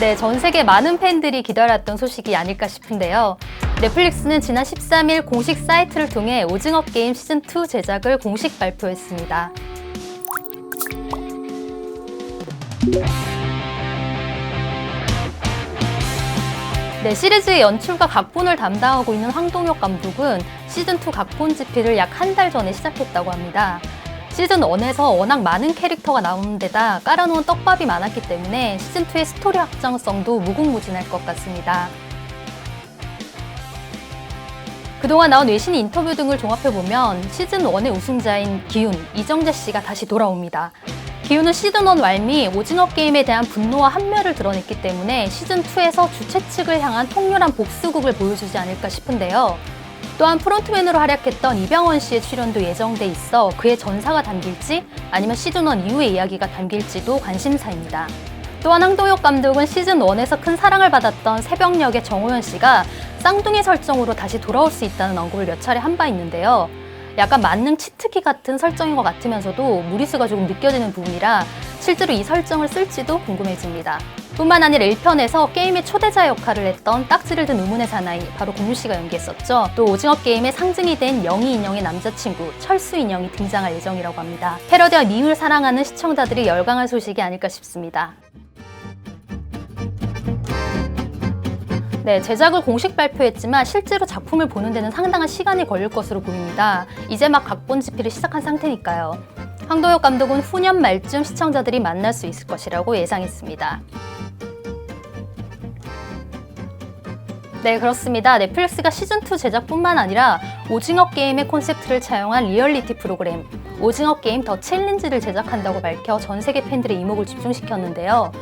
네, 전 세계 많은 팬들이 기다렸던 소식이 아닐까 싶은데요. 넷플릭스는 지난 13일 공식 사이트를 통해 오징어 게임 시즌2 제작을 공식 발표했습니다. 네, 시리즈의 연출과 각본을 담당하고 있는 황동혁 감독은 시즌2 각본 집필을 약 한 달 전에 시작했다고 합니다. 시즌 1에서 워낙 많은 캐릭터가 나오는 데다 깔아놓은 떡밥이 많았기 때문에 시즌 2의 스토리 확장성도 무궁무진할 것 같습니다. 그동안 나온 외신 인터뷰 등을 종합해보면 시즌 1의 우승자인 기훈, 이정재 씨가 다시 돌아옵니다. 기훈은 시즌1 말미 오징어 게임에 대한 분노와 한멸을 드러냈기 때문에 시즌 2에서 주최 측을 향한 통렬한 복수극을 보여주지 않을까 싶은데요. 또한 프론트맨으로 활약했던 이병헌 씨의 출연도 예정돼 있어 그의 전사가 담길지 아니면 시즌1 이후의 이야기가 담길지도 관심사입니다. 또한 황동혁 감독은 시즌1에서 큰 사랑을 받았던 새벽녘의 정호연 씨가 쌍둥이 설정으로 다시 돌아올 수 있다는 언급을 몇 차례 한 바 있는데요. 약간 만능 치트키 같은 설정인 것 같으면서도 무리수가 조금 느껴지는 부분이라 실제로 이 설정을 쓸지도 궁금해집니다. 뿐만 아니라 1편에서 게임의 초대자 역할을 했던 딱지를 든 의문의 사나이 바로 공유 씨가 연기했었죠. 또 오징어 게임의 상징이 된 영희 인형의 남자친구 철수 인형이 등장할 예정이라고 합니다. 패러디와 밈을 사랑하는 시청자들이 열광할 소식이 아닐까 싶습니다. 네, 제작을 공식 발표했지만 실제로 작품을 보는 데는 상당한 시간이 걸릴 것으로 보입니다. 이제 막 각본 집필을 시작한 상태니까요. 황도혁 감독은 후년 말쯤 시청자들이 만날 수 있을 것이라고 예상했습니다. 네, 그렇습니다. 넷플릭스가 시즌2 제작뿐만 아니라 오징어 게임의 콘셉트를 차용한 리얼리티 프로그램 오징어 게임 더 챌린지를 제작한다고 밝혀 전 세계 팬들의 이목을 집중시켰는데요.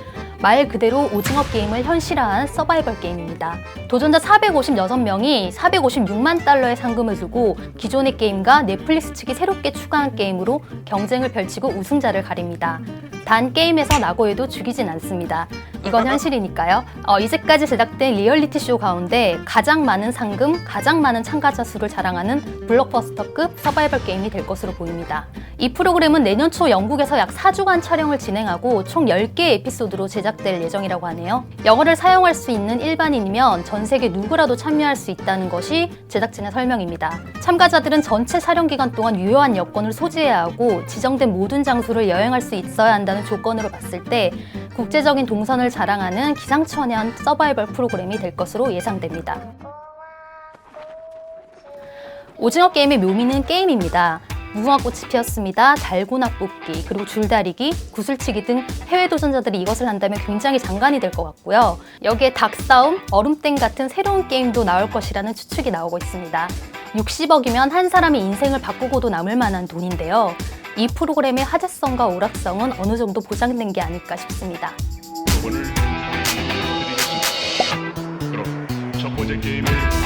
말 그대로 오징어 게임을 현실화한 서바이벌 게임입니다. 도전자 456명이 456만 달러의 상금을 두고 기존의 게임과 넷플릭스 측이 새롭게 추가한 게임으로 경쟁을 펼치고 우승자를 가립니다. 단 게임에서 나고해도 죽이진 않습니다. 이건 현실이니까요. 어, 이제까지 제작된 리얼리티 쇼 가운데 가장 많은 상금, 가장 많은 참가자 수를 자랑하는 블록버스터급 서바이벌 게임이 될 것으로 보입니다. 이 프로그램은 내년 초 영국에서 약 4주간 촬영을 진행하고 총 10개의 에피소드로 제작될 예정이라고 하네요. 영어를 사용할 수 있는 일반인이면 전 세계 누구라도 참여할 수 있다는 것이 제작진의 설명입니다. 참가자들은 전체 촬영 기간 동안 유효한 여권을 소지해야 하고 지정된 모든 장소를 여행할 수 있어야 한다는 조건으로 봤을 때 국제적인 동선을 자랑하는 기상천외한 서바이벌 프로그램이 될 것으로 예상됩니다. 오징어 게임의 묘미는 게임입니다. 무궁화꽃이 피었습니다. 달고나 뽑기, 그리고 줄다리기, 구슬치기 등 해외 도전자들이 이것을 한다면 굉장히 장관이 될 것 같고요. 여기에 닭싸움, 얼음땡 같은 새로운 게임도 나올 것이라는 추측이 나오고 있습니다. 60억이면 한 사람의 인생을 바꾸고도 남을 만한 돈인데요. 이 프로그램의 화제성과 오락성은 어느 정도 보장된 게 아닐까 싶습니다. 오늘 드리겠습니다. 그럼 첫 번째 게임을